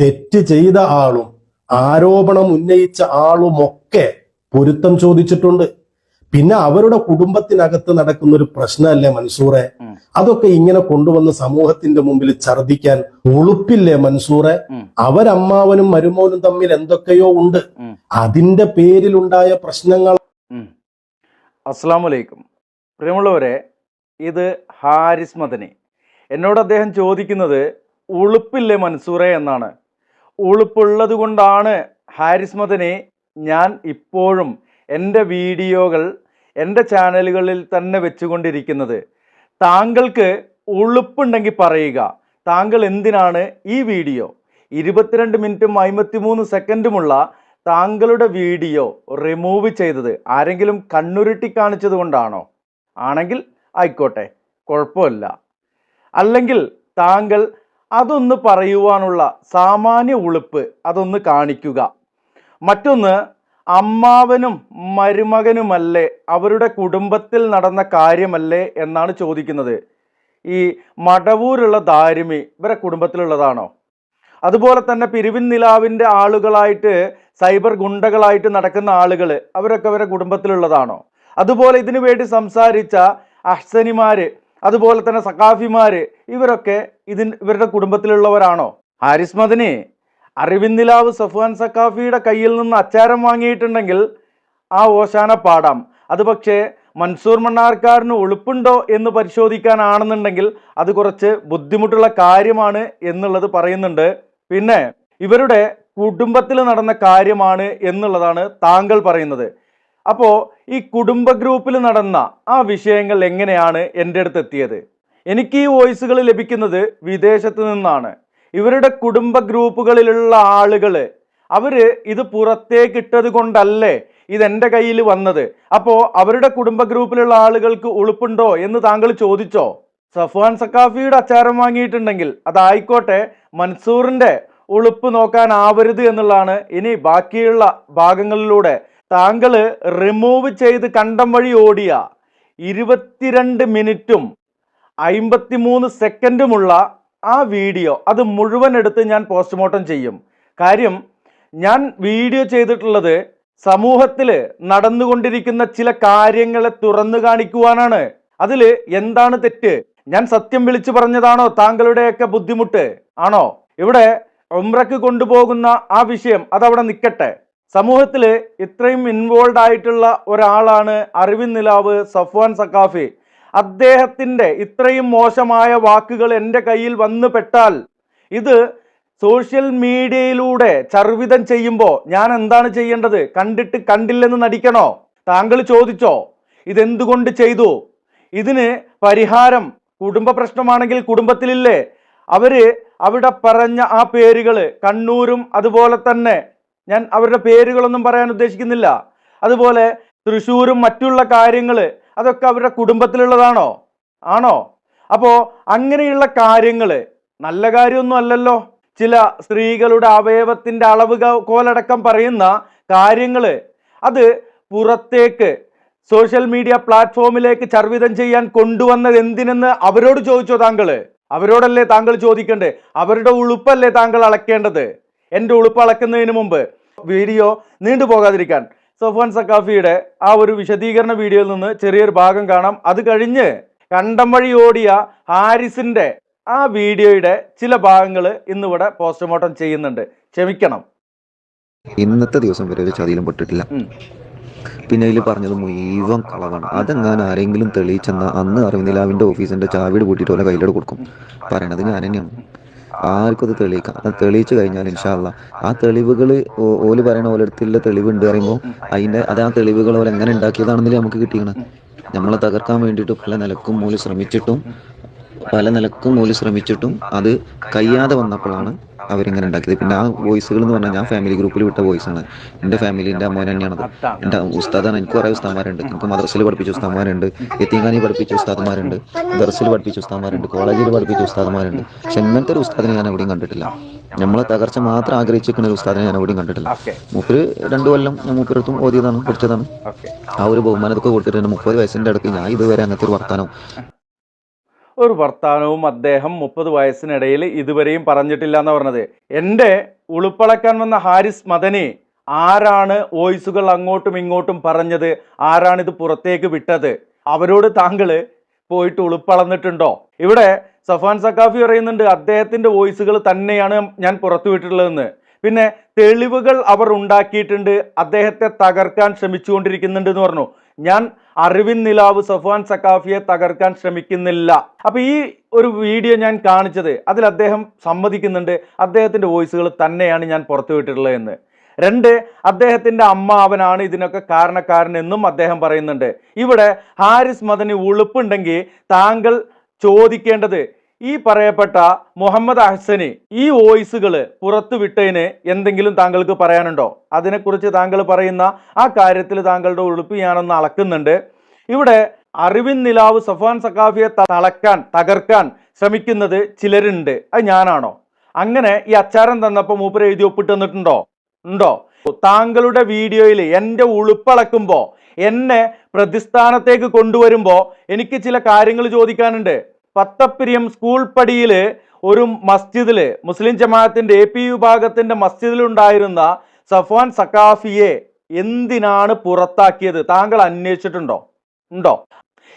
തെറ്റ് ചെയ്ത ആളും ആരോപണം ഉന്നയിച്ച ആളുമൊക്കെ പൊരുത്തം ചോദിച്ചിട്ടുണ്ട്. പിന്നെ അവരുടെ കുടുംബത്തിനകത്ത് നടക്കുന്ന ഒരു പ്രശ്നമല്ലേ മൻസൂറെ? അതൊക്കെ ഇങ്ങനെ കൊണ്ടുവന്ന് സമൂഹത്തിന്റെ മുമ്പിൽ ഛർദിക്കാൻ ഒളുപ്പില്ലേ മൻസൂറെ. അവരമ്മാവനും മരുമോനും തമ്മിൽ എന്തൊക്കെയോ ഉണ്ട്. അതിന്റെ പേരിലുണ്ടായ പ്രശ്നങ്ങൾ അസ്സാം വലൈക്കും പ്രിയമുള്ളവരെ ഇത് ഹാരിസ് മദനി. എന്നോട് അദ്ദേഹം ചോദിക്കുന്നത് ഉളുപ്പില്ലേ മൻസൂറെ? എന്നാണ്. ഉളുപ്പുള്ളത് കൊണ്ടാണ് ഹാരിസ് ഞാൻ ഇപ്പോഴും എന്റെ വീഡിയോകൾ എന്റെ ചാനലുകളിൽ തന്നെ വെച്ചുകൊണ്ടിരിക്കുന്നത്. താങ്കൾക്ക് ഉളുപ്പുണ്ടെങ്കിൽ പറയുക. താങ്കൾ എന്തിനാണ് ഈ വീഡിയോ? ഇരുപത്തിരണ്ട് മിനിറ്റും അമ്പത്തിമൂന്ന് സെക്കൻഡുമുള്ള താങ്കളുടെ വീഡിയോ റിമൂവ് ചെയ്തത് ആരെങ്കിലും കണ്ണുരുട്ടി കാണിച്ചത് കൊണ്ടാണോ? ആണെങ്കിൽ ആയിക്കോട്ടെ കുഴപ്പമില്ല. അല്ലെങ്കിൽ താങ്കൾ അതൊന്ന് പറയുവാനുള്ള സാമാന്യ ഉളുപ്പ് അതൊന്ന് കാണിക്കുക. മറ്റൊന്ന് അമ്മാവനും മരുമകനുമല്ലേ അവരുടെ കുടുംബത്തിൽ നടന്ന കാര്യമല്ലേ എന്നാണ് ചോദിക്കുന്നത്. ഈ മടവൂരുള്ള ദാരിമി ഇവരെ കുടുംബത്തിലുള്ളതാണോ? അതുപോലെ തന്നെ പിരിവിൻ നിലാവിന്റെ ആളുകളായിട്ട് സൈബർ ഗുണ്ടകളായിട്ട് നടക്കുന്ന ആളുകൾ അവരൊക്കെ അവരുടെ കുടുംബത്തിലുള്ളതാണോ? അതുപോലെ ഇതിനു വേണ്ടി സംസാരിച്ച അഹ്സനിമാര് അതുപോലെ തന്നെ സഖാഫിമാര് ഇവരൊക്കെ ഇതിൻ ഇവരുടെ കുടുംബത്തിലുള്ളവരാണോ? ഹാരിസ് മദനി അറിവിന്ദിലാവ് സഫ്വാൻ സഖാഫിയുടെ കയ്യിൽ നിന്ന് അച്ചാരം വാങ്ങിയിട്ടുണ്ടെങ്കിൽ ആ ഓശാന പാടാം. അത് പക്ഷേ മൻസൂർ മണ്ണാർക്കാരന് ഒളുപ്പുണ്ടോ എന്ന് പരിശോധിക്കാനാണെന്നുണ്ടെങ്കിൽ അത് കുറച്ച് ബുദ്ധിമുട്ടുള്ള കാര്യമാണ് എന്നുള്ളത് പറയുന്നുണ്ട്. പിന്നെ ഇവരുടെ കുടുംബത്തിൽ നടന്ന കാര്യമാണ് എന്നുള്ളതാണ് താങ്കൾ പറയുന്നത്. അപ്പോൾ ഈ കുടുംബ ഗ്രൂപ്പിൽ നടന്ന ആ വിഷയങ്ങൾ എങ്ങനെയാണ് എന്റെ അടുത്ത് എത്തിയത്? എനിക്ക് ഈ വോയിസുകൾ ലഭിക്കുന്നത് വിദേശത്ത് നിന്നാണ്. ഇവരുടെ കുടുംബ ഗ്രൂപ്പുകളിലുള്ള ആളുകൾ അവർ ഇത് പുറത്തേക്ക് ഇട്ടത് കൊണ്ടല്ലേ ഇതെന്റെ കയ്യിൽ വന്നത്? അപ്പോൾ അവരുടെ കുടുംബ ഗ്രൂപ്പിലുള്ള ആളുകൾക്ക് ഉളുപ്പുണ്ടോ എന്ന് താങ്കൾ ചോദിച്ചോ? സഫാൻ സക്കാഫിയുടെ അച്ചാരം വാങ്ങിയിട്ടുണ്ടെങ്കിൽ അതായിക്കോട്ടെ മൻസൂറിന്റെ ഉളുപ്പ് നോക്കാനാവരുത് എന്നുള്ളതാണ് ഇനി ബാക്കിയുള്ള ഭാഗങ്ങളിലൂടെ താങ്കൾ റിമൂവ് ചെയ്ത് കണ്ടം വഴി ഓടിയ ഇരുപത്തിരണ്ട് മിനിറ്റും അമ്പത്തിമൂന്ന് സെക്കൻഡുമുള്ള ആ വീഡിയോ അത് മുഴുവൻ എടുത്ത് ഞാൻ പോസ്റ്റ്മോർട്ടം ചെയ്യും. കാര്യം ഞാൻ വീഡിയോ ചെയ്തിട്ടുള്ളത് സമൂഹത്തിൽ നടന്നുകൊണ്ടിരിക്കുന്ന ചില കാര്യങ്ങളെ തുറന്നു കാണിക്കുവാനാണ്. അതിൽ എന്താണ് തെറ്റ്? ഞാൻ സത്യം വിളിച്ചു പറഞ്ഞതാണോ താങ്കളുടെയൊക്കെ ബുദ്ധിമുട്ട്? ആണോ? ഇവിടെ ഉംറക്ക് കൊണ്ടുപോകുന്ന ആ വിഷയം അതവിടെ നിൽക്കട്ടെ സമൂഹത്തിൽ ഇത്രയും ഇൻവോൾവ് ആയിട്ടുള്ള ഒരാളാണ് അറിവിൻ നിലാവ് സഫ്വാൻ സക്കാഫി അദ്ദേഹത്തിന്റെ ഇത്രയും മോശമായ വാക്കുകൾ എന്റെ കയ്യിൽ വന്നു പെട്ടാൽ ഇത് സോഷ്യൽ മീഡിയയിലൂടെ ചർവിതം ചെയ്യുമ്പോൾ ഞാൻ എന്താണ് ചെയ്യേണ്ടത്? കണ്ടിട്ട് കണ്ടില്ലെന്ന് നടിക്കണോ? താങ്കൾ ചോദിച്ചോ? ഇതെന്തുകൊണ്ട് ചെയ്തു? ഇതിന് പരിഹാരം കുടുംബ പ്രശ്നമാണെങ്കിൽ കുടുംബത്തിലില്ലേ? അവർ അവിടെ പറഞ്ഞ ആ പേരുകൾ കണ്ണൂരും അതുപോലെ തന്നെ ഞാൻ അവരുടെ പേരുകളൊന്നും പറയാൻ ഉദ്ദേശിക്കുന്നില്ല. അതുപോലെ തൃശ്ശൂരും മറ്റുള്ള കാര്യങ്ങൾ അതൊക്കെ അവരുടെ കുടുംബത്തിലുള്ളതാണോ? ആണോ? അപ്പോൾ അങ്ങനെയുള്ള കാര്യങ്ങൾ നല്ല കാര്യമൊന്നും അല്ലല്ലോ. ചില സ്ത്രീകളുടെ അവയവത്തിന്റെ അളവ് കോലടക്കം പറയുന്ന കാര്യങ്ങൾ അത് പുറത്തേക്ക് സോഷ്യൽ മീഡിയ പ്ലാറ്റ്ഫോമിലേക്ക് ചർവിതം ചെയ്യാൻ കൊണ്ടുവന്നത് എന്തിനെന്ന് അവരോട് ചോദിച്ചോ താങ്കൾ അവരോടല്ലേ താങ്കൾ ചോദിക്കണ്ടേ അവരുടെ ഉളുപ്പല്ലേ താങ്കൾ അളക്കേണ്ടത്? എന്റെ ഉളുപ്പ് അളക്കുന്നതിന് മുമ്പ് വീഡിയോ നീണ്ടു പോകാതിരിക്കാൻ. സഫാൻ സക്കാഫിയുടെ ആ ഒരു വിശദീകരണ വീഡിയോയിൽ നിന്ന് ചെറിയൊരു ഭാഗം കാണാം. അത് കഴിഞ്ഞ് കണ്ടം വഴി ഓടിയ ഹാരിസിന്റെ ആ വീഡിയോയുടെ ചില ഭാഗങ്ങൾ ഇന്നിവിടെ പോസ്റ്റ്മോർട്ടം ചെയ്യുന്നുണ്ട്. ക്ഷമിക്കണം. ഇന്നത്തെ ദിവസം വരെ ഒരു ചതിയിലും പെട്ടിട്ടില്ല. പിന്നെ അതിൽ പറഞ്ഞത് മുഴുവൻ കളവാണ്. അതെങ്ങാൻ ആരെങ്കിലും തെളിയിച്ചെന്ന അന്ന് അറിവിന്ദിലാവിന്റെ ഓഫീസിന്റെ ചാവിട് കൂട്ടിയിട്ട് ഓരോ കയ്യിലോട് കൊടുക്കും. പറയണത് ഞാൻ തന്നെയാണ്. ആർക്കും അത് തെളിയിക്കാം അത് തെളിയിച്ചു കഴിഞ്ഞാൽ ഇൻഷാല്ല ആ തെളിവുകൾ ഓൽ പറയണ ഓരോരുത്തരുടെ തെളിവുണ്ട് പറയുമ്പോൾ അതിന്റെ അത് ആ തെളിവുകൾ ഓല എങ്ങനെ ഉണ്ടാക്കിയതാണെന്നില്ല നമുക്ക് കിട്ടിയാണ് നമ്മളെ തകർക്കാൻ വേണ്ടിയിട്ട് പല നിലക്കും മൂൽ ശ്രമിച്ചിട്ടും പല നിലക്കും മൂലം ശ്രമിച്ചിട്ടും അത് കഴിയാതെ വന്നപ്പോഴാണ് അവരിങ്ങനെ ഉണ്ടാക്കിയത്. പിന്നെ ആ വോയിസുകൾ എന്ന് പറഞ്ഞാൽ ഞാൻ ഫാമിലി ഗ്രൂപ്പിൽ വിട്ട വോയിസ് ആണ്. എന്റെ ഫാമിലിന്റെ അമ്മ തന്നെയാണത്. എന്റെ ഉസ്താദാണ്. എനിക്ക് കുറേ ഉസ്താമാരുണ്ട് എനിക്ക് മദ്രസയിൽ പഠിപ്പിച്ച ഉസ്താമാരുണ്ട് എത്തിങ്ങാനി പഠിപ്പിച്ച ഉസ്താദ്മാരുണ്ട് ദർസിൽ പഠിപ്പിച്ച ഉസ്താദ്മാരുണ്ട് കോളേജിൽ പഠിപ്പിച്ച ഉസ്താദ്മാരുണ്ട് പക്ഷെ ഇങ്ങനത്തെ ഒരു ഉസ്താദിനെ ഞാൻ എവിടെയും കണ്ടിട്ടില്ല. നമ്മളെ തകർച്ച മാത്രം ആഗ്രഹിച്ചിരിക്കുന്ന ഒരു ഉസ്താദിനെ ഞാൻ എവിടെയും കണ്ടിട്ടില്ല. മുപ്പര് രണ്ടു കൊല്ലം ഞാൻ മൂപ്പരത്തും ഓതിയതാണ് പഠിച്ചതാണ്. ആ ഒരു ബഹുമാനത്തൊക്കെ കൊടുത്തിട്ടുണ്ട് മുപ്പത് വയസ്സിന്റെ അടുത്ത് ഞാൻ ഇതുവരെ അങ്ങനത്തെ ഒരു വർത്താനം ഒരു വർത്തമാനവും അദ്ദേഹം മുപ്പത് വയസ്സിനിടയിൽ ഇതുവരെയും പറഞ്ഞിട്ടില്ല എന്ന് പറഞ്ഞത്. എന്റെ ഉളുപ്പളക്കാൻ വന്ന ഹാരിസ് മദനി ആരാണ് വോയിസുകൾ അങ്ങോട്ടും ഇങ്ങോട്ടും പറഞ്ഞത്? ആരാണിത് പുറത്തേക്ക് വിട്ടത്? അവരോട് താങ്കൾ പോയിട്ട് ഉളുപ്പളന്നിട്ടുണ്ടോ? ഇവിടെ സഫാൻ സക്കാഫി പറയുന്നുണ്ട് അദ്ദേഹത്തിന്റെ വോയിസുകൾ തന്നെയാണ് ഞാൻ പുറത്തുവിട്ടിട്ടുള്ളതെന്ന് പിന്നെ തെളിവുകൾ അവർ ഉണ്ടാക്കിയിട്ടുണ്ട് അദ്ദേഹത്തെ തകർക്കാൻ ശ്രമിച്ചുകൊണ്ടിരിക്കുന്നുണ്ട് എന്ന് പറഞ്ഞു. ഞാൻ അറിവിൻ നിലാവ് സഫാൻ സക്കാഫിയെ തകർക്കാൻ ശ്രമിക്കുന്നില്ല. അപ്പൊ ഈ ഒരു വീഡിയോ ഞാൻ കാണിച്ചത് അതിൽ അദ്ദേഹം സമ്മതിക്കുന്നുണ്ട്. അദ്ദേഹത്തിന്റെ വോയിസുകൾ തന്നെയാണ് ഞാൻ പുറത്തുവിട്ടിട്ടുള്ളത് എന്ന്. രണ്ട് അദ്ദേഹത്തിന്റെ അമ്മാവനാണ് ഇതിനൊക്കെ കാരണക്കാരൻ എന്നും അദ്ദേഹം പറയുന്നുണ്ട്. ഇവിടെ ഹാരിസ് മദന് ഉളുപ്പുണ്ടെങ്കിൽ താങ്കൾ ചോദിക്കേണ്ടത് ഈ പറയപ്പെട്ട മുഹമ്മദ് അഹ്സന് ഈ വോയിസുകൾ പുറത്തുവിട്ടതിന് എന്തെങ്കിലും താങ്കൾക്ക് പറയാനുണ്ടോ? അതിനെക്കുറിച്ച് താങ്കൾ പറയുന്ന ആ കാര്യത്തിൽ താങ്കളുടെ ഉളുപ്പ് ഞാനൊന്ന് അളക്കുന്നുണ്ട്. ഇവിടെ അറിവിൻ നിലാവ് സഫാൻ സക്കാഫിയെ ത- തളക്കാൻ തകർക്കാൻ ശ്രമിക്കുന്നത് ചിലരുണ്ട്. അത് ഞാനാണോ? അങ്ങനെ ഈ അച്ചാരം തന്നപ്പോൾ മൂപ്പര് എഴുതി ഒപ്പിട്ട് തന്നിട്ടുണ്ടോ? ഉണ്ടോ? താങ്കളുടെ വീഡിയോയിൽ എന്റെ ഉളുപ്പളക്കുമ്പോൾ എന്നെ പ്രതിസ്ഥാനത്തേക്ക് കൊണ്ടുവരുമ്പോൾ എനിക്ക് ചില കാര്യങ്ങൾ ചോദിക്കാനുണ്ട്. പത്തപ്പിരിയം സ്കൂൾ പടിയിൽ ഒരു മസ്ജിദിൽ മുസ്ലിം ജമാഅത്തിന്റെ എ പി വിഭാഗത്തിന്റെ മസ്ജിദിലുണ്ടായിരുന്ന സഫാൻ സക്കാഫിയെ എന്തിനാണ് പുറത്താക്കിയത്? താങ്കൾ അന്വേഷിച്ചിട്ടുണ്ടോ? ഉണ്ടോ?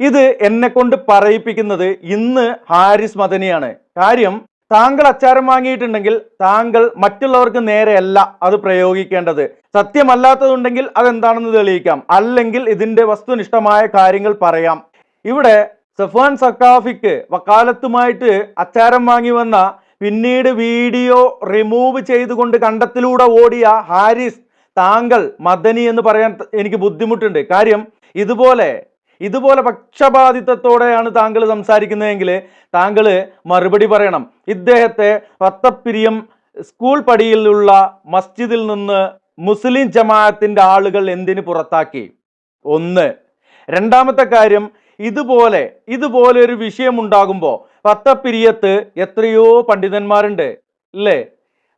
ഇത് എന്നെ കൊണ്ട് പറയിപ്പിക്കുന്നത് ഇന്ന് ഹാരിസ് മദനിയാണ്. കാര്യം താങ്കൾ അച്ചാരം വാങ്ങിയിട്ടുണ്ടെങ്കിൽ താങ്കൾ മറ്റുള്ളവർക്ക് നേരെയല്ല അത് പ്രയോഗിക്കേണ്ടത്. സത്യമല്ലാത്തതുണ്ടെങ്കിൽ അതെന്താണെന്ന് തെളിയിക്കാം. അല്ലെങ്കിൽ ഇതിന്റെ വസ്തുനിഷ്ഠമായ കാര്യങ്ങൾ പറയാം. ഇവിടെ സഫാൻ സക്കാഫിക്ക് വക്കാലത്തുമായിട്ട് അച്ചാരം വാങ്ങി വന്ന പിന്നീട് വീഡിയോ റിമൂവ് ചെയ്തുകൊണ്ട് കണ്ടത്തിലൂടെ ഓടിയ ഹാരിസ് താങ്കൾ മദനി എന്ന് പറയാൻ എനിക്ക് ബുദ്ധിമുട്ടുണ്ട്. കാര്യം ഇതുപോലെ ഇതുപോലെ പക്ഷപാതിത്വത്തോടെയാണ് താങ്കൾ സംസാരിക്കുന്നതെങ്കിൽ താങ്കൾ മറുപടി പറയണം. ഇദ്ദേഹത്തെ വത്തപ്പിരിയം സ്കൂൾ പടിയിലുള്ള മസ്ജിദിൽ നിന്ന് മുസ്ലിം ജമാഅത്തിന്റെ ആളുകൾ എന്തിനു പുറത്താക്കി? ഒന്ന്. രണ്ടാമത്തെ കാര്യം ഇതുപോലെ ഇതുപോലെ ഒരു വിഷയം ഉണ്ടാകുമ്പോൾ പത്തപ്പിരിയത്ത് എത്രയോ പണ്ഡിതന്മാരുണ്ട് അല്ലേ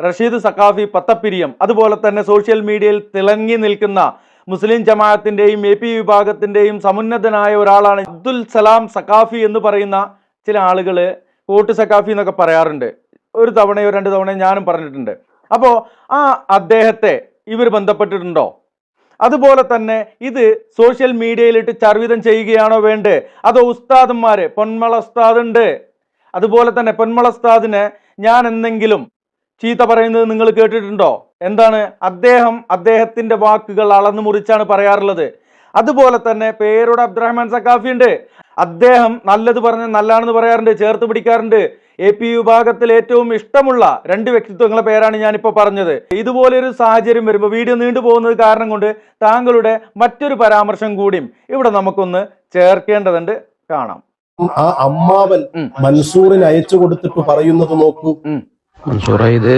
റഷീദ് സക്കാഫി പത്തപ്പിരിയം അതുപോലെ തന്നെ സോഷ്യൽ മീഡിയയിൽ തിളങ്ങി നിൽക്കുന്ന മുസ്ലിം ജമാഅത്തിന്റെയും എ പി വിഭാഗത്തിന്റെയും സമുന്നതനായ ഒരാളാണ് അബ്ദുൽ സലാം സക്കാഫി എന്ന് പറയുന്ന ചില ആളുകൾ കോട്ട് സക്കാഫി എന്നൊക്കെ പറയാറുണ്ട്. ഒരു തവണയോ രണ്ട് തവണയോ ഞാനും പറഞ്ഞിട്ടുണ്ട്. അപ്പോൾ ആ അദ്ദേഹത്തെ ഇവർ ബന്ധപ്പെട്ടിട്ടുണ്ടോ? അതുപോലെ തന്നെ ഇത് സോഷ്യൽ മീഡിയയിലിട്ട് ചർവിതം ചെയ്യുകയാണോ വേണ്ടേ? അതോ ഉസ്താദന്മാര് പൊന്മള ഉസ്താദ് ഉണ്ട് അതുപോലെ തന്നെ പൊന്മള ഉസ്താദിനെ ഞാൻ എന്തെങ്കിലും ചീത്ത പറയുന്നത് നിങ്ങൾ കേട്ടിട്ടുണ്ടോ? എന്താണ്? അദ്ദേഹം അദ്ദേഹത്തിന്റെ വാക്കുകൾ അളന്നു മുറിച്ചാണ് പറയാറുള്ളത്. അതുപോലെ തന്നെ പേരോട് അബ്ദുറഹ്മാൻ സക്കാഫി ഉണ്ട്. അദ്ദേഹം നല്ലത് പറഞ്ഞ് നല്ലതാണെന്ന് പറയാറുണ്ട് ചേർത്ത് പിടിക്കാറുണ്ട്. എ പി വിഭാഗത്തിൽ ഏറ്റവും ഇഷ്ടമുള്ള രണ്ട് വ്യക്തിത്വങ്ങളെ പേരാണ് ഞാനിപ്പോൾ പറഞ്ഞത്. ഇതുപോലൊരു സാഹചര്യം വരുമ്പോൾ വീഡിയോ നീണ്ടു പോകുന്നത് കാരണം കൊണ്ട് താങ്കളുടെ മറ്റൊരു പരാമർശം കൂടിയും ഇവിടെ നമുക്കൊന്ന് ചേർക്കേണ്ടതുണ്ട്. കാണാം. ആ അമ്മാവൻ. മൻസൂറിന് അയച്ചു കൊടുത്തിട്ട് പറയുന്നത് നോക്കൂ. മൻസൂറ ഇത്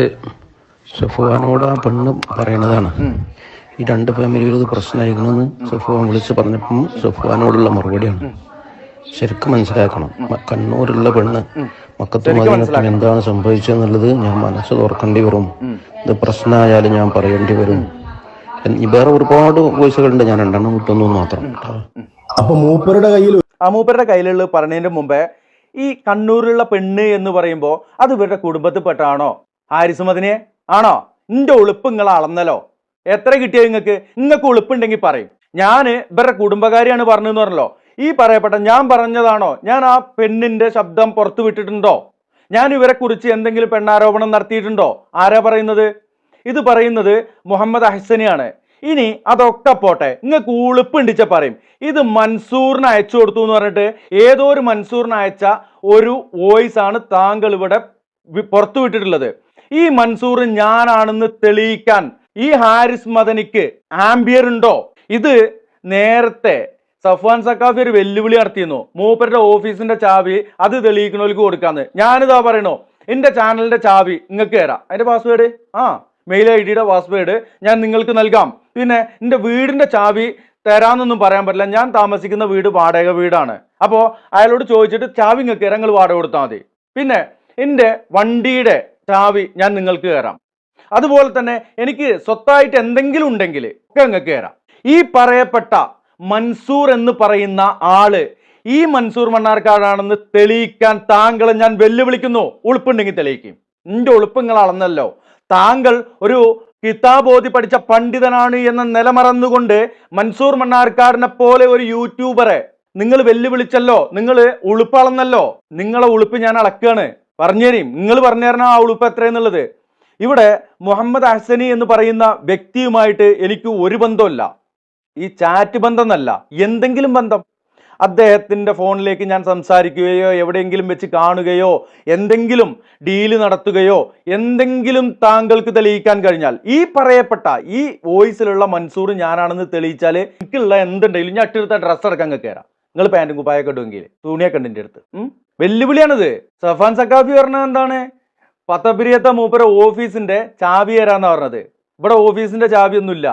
സഫുവാനോട് ആ പെണ്ണ് പറയണതാണ്. ഈ രണ്ട് ഫാമിലികളും ഇത് പ്രശ്നമായിരിക്കണമെന്ന് സഫുവാൻ വിളിച്ച് പറഞ്ഞപ്പം സഫുവാനോടുള്ള മറുപടിയാണ്. ശരിക്കും മനസ്സിലാക്കണം. കണ്ണൂരുള്ള പെണ്ണ് മക്കത്ത് മദീനത്തിന് എന്താണ് സംഭവിച്ചതെന്നുള്ളത് ഞാൻ മനസ്സ് തുറക്കേണ്ടി വരും. ഇത് പ്രശ്നമായാലും ഞാൻ പറയേണ്ടി വരും. വേറെ ഒരുപാട് വോയിസുകളുണ്ട്. ഞാൻ രണ്ടെണ്ണം കിട്ടുന്നു മാത്രം. അപ്പൊ മൂപ്പരുടെ കയ്യിൽ ആ മൂപ്പരുടെ കയ്യിലുള്ള പറഞ്ഞതിന് മുമ്പേ ഈ കണ്ണൂരിലുള്ള പെണ്ണ് എന്ന് പറയുമ്പോ അത് ഇവരുടെ കുടുംബത്തിൽപ്പെട്ടാണോ? ഹാരിസുമതിനെ ആണോ? നിന്റെ ഉളുപ്പ് നിങ്ങൾ അളന്നല്ലോ എത്ര കിട്ടിയ നിങ്ങൾക്ക് നിങ്ങൾക്ക് ഉളുപ്പുണ്ടെങ്കിൽ പറയും. ഞാൻ ഇവരുടെ കുടുംബകാരിയാണ് പറഞ്ഞതെന്ന് പറഞ്ഞല്ലോ. ഈ പറയപ്പെട്ട ഞാൻ പറഞ്ഞതാണോ? ഞാൻ ആ പെണ്ണിന്റെ ശബ്ദം പുറത്തു വിട്ടിട്ടുണ്ടോ? ഞാൻ ഇവരെ കുറിച്ച് എന്തെങ്കിലും പെണ്ണാരോപണം നടത്തിയിട്ടുണ്ടോ? ആരാ പറയുന്നത്? ഇത് പറയുന്നത് മുഹമ്മദ് അഹ്സനിയാണ്. ഇനി അതൊക്കെ പോട്ടെ നിങ്ങൾക്ക് ഉളുപ്പുണ്ടിച്ച പറയും. ഇത് മൻസൂറിന് അയച്ചു കൊടുത്തു എന്ന് പറഞ്ഞിട്ട് ഏതോ ഒരു മൻസൂറിന് അയച്ച ഒരു വോയിസ് ആണ് താങ്കൾ ഇവിടെ പുറത്തു വിട്ടിട്ടുള്ളത്. ഈ മൻസൂർ ഞാനാണെന്ന് തെളിയിക്കാൻ ഈ ഹാരിസ് മദനിക്ക് ആംബിയർ ഉണ്ടോ? ഇത് നേരത്തെ സഫ്വാൻ സക്കാഫി ഒരു വെല്ലുവിളി നടത്തിയിരുന്നു. മൂപ്പരുടെ ഓഫീസിന്റെ ചാവി അത് തെളിയിക്കണവർക്ക് കൊടുക്കാന്ന്. ഞാനിതാ പറയണോ? എന്റെ ചാനലിന്റെ ചാവി നിങ്ങൾക്ക് തരാം. അതിന്റെ പാസ്വേഡ് ആ മെയിൽ ഐ ഡിയുടെ പാസ്വേഡ് ഞാൻ നിങ്ങൾക്ക് നൽകാം. പിന്നെ എന്റെ വീടിന്റെ ചാവി തരാമെന്നൊന്നും പറയാൻ പറ്റില്ല. ഞാൻ താമസിക്കുന്ന വീട് വാടക വീടാണ്. അപ്പോൾ അയാളോട് ചോദിച്ചിട്ട് ചാവി നിങ്ങൾക്ക് തരാം നിങ്ങൾ വാടക കൊടുത്താൽ മതി. പിന്നെ എന്റെ വണ്ടിയുടെ ചാവി ഞാൻ നിങ്ങൾക്ക് കയറാം അതുപോലെ തന്നെ എനിക്ക് സ്വത്തായിട്ട് എന്തെങ്കിലും ഉണ്ടെങ്കിൽ ഒക്കെ നിങ്ങൾക്ക് കയറാം ഈ പറയപ്പെട്ട മൻസൂർ എന്ന് പറയുന്ന ആൾ. ഈ മൻസൂർ മണ്ണാർക്കാടാണെന്ന് തെളിയിക്കാൻ താങ്കളെ ഞാൻ വെല്ലുവിളിക്കുന്നു. ഉളുപ്പുണ്ടെങ്കിൽ തെളിയിക്കും. എന്റെ ഉളുപ്പ് നിങ്ങൾ അളന്നല്ലോ താങ്കൾ ഒരു കിതാബോധി പഠിച്ച പണ്ഡിതനാണ് എന്ന നിലമറന്നുകൊണ്ട് മൻസൂർ മണ്ണാർക്കാടിനെ പോലെ ഒരു യൂട്യൂബറെ. നിങ്ങൾ വെല്ലുവിളിച്ചല്ലോ. നിങ്ങൾ ഉളുപ്പളന്നല്ലോ നിങ്ങളെ ഉളുപ്പ് ഞാൻ അളക്കുകയാണ് പറഞ്ഞുതരും നിങ്ങൾ പറഞ്ഞു തരണം ആ ഉളുപ്പ് എത്രയെന്നുള്ളത്. ഇവിടെ മുഹമ്മദ് അഹ്സനി എന്ന് പറയുന്ന വ്യക്തിയുമായിട്ട് എനിക്ക് ഒരു ബന്ധമില്ല ഈ ചാറ്റ് ബന്ധം എന്നല്ല എന്തെങ്കിലും ബന്ധം. അദ്ദേഹത്തിന്റെ ഫോണിലേക്ക് ഞാൻ സംസാരിക്കുകയോ എവിടെയെങ്കിലും വെച്ച് കാണുകയോ എന്തെങ്കിലും ഡീൽ നടത്തുകയോ എന്തെങ്കിലും താങ്കൾക്ക് തെളിയിക്കാൻ കഴിഞ്ഞാൽ ഈ പറയപ്പെട്ട ഈ വോയിസിലുള്ള മൻസൂർ ഞാനാണെന്ന് തെളിയിച്ചാൽ എനിക്കുള്ള എന്തുണ്ടെങ്കിലും ഞാൻ ഇട്ടെടുത്ത ഡ്രസ്സ് അങ്ങ് കയറാം നിങ്ങൾ പാന്റും കുപ്പായൊക്കെ ഇടുമെങ്കിൽ തുണിയൊക്കെ ഉണ്ട് എന്റെ അടുത്ത്? വെല്ലുവിളിയാണിത്. സഫാൻ സക്കാഫി പറഞ്ഞത് എന്താണ്? പത്തപ്പിരിയത്തെ മൂപ്പര ഓഫീസിന്റെ ചാവി തരാന്നാണ് പറഞ്ഞത്. ഇവിടെ ഓഫീസിന്റെ ചാവി ഒന്നുമില്ല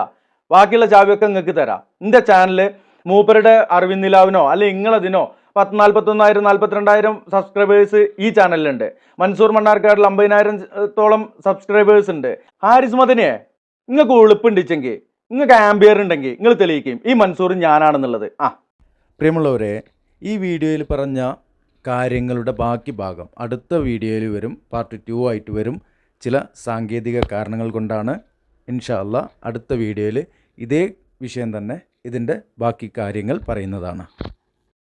ബാക്കിയുള്ള ചാവിയൊക്കെ നിങ്ങൾക്ക് തരാം. എന്റെ ചാനൽ മൂപ്പരുടെ അറിവിൻ നിലാവിനോ അല്ലെ നിങ്ങളതിനോ പത്ത് നാൽപ്പത്തൊന്നായിരം നാൽപ്പത്തിരണ്ടായിരം സബ്സ്ക്രൈബേഴ്സ് ഈ ചാനലിലുണ്ട് മൻസൂർ മണ്ണാർക്കാടിൽ അമ്പതിനായിരത്തോളം സബ്സ്ക്രൈബേഴ്സ് ഉണ്ട്. ഹാരിസ് മദനിയെ നിങ്ങൾക്ക് ഉളുപ്പുണ്ടിച്ചെങ്കിൽ നിങ്ങൾക്ക് ആംബിയർ ഉണ്ടെങ്കിൽ നിങ്ങൾ തെളിയിക്കും. ഈ മൻസൂർ ഞാനാണെന്നുള്ളത്. ആ. പ്രിയമുള്ളവരെ ഈ വീഡിയോയിൽ പറഞ്ഞ കാര്യങ്ങളുടെ ബാക്കി ഭാഗം അടുത്ത വീഡിയോയിൽ വരും. പാർട്ട് ടു ആയിട്ട് വരും. ചില സാങ്കേതിക കാരണങ്ങൾ കൊണ്ടാണ് ഇൻഷാ അല്ലാ അടുത്ത വീഡിയോയിൽ ഇതേ വിഷയം തന്നെ ഇതിന്റെ ബാക്കി കാര്യങ്ങൾ പറയുന്നതാണ്.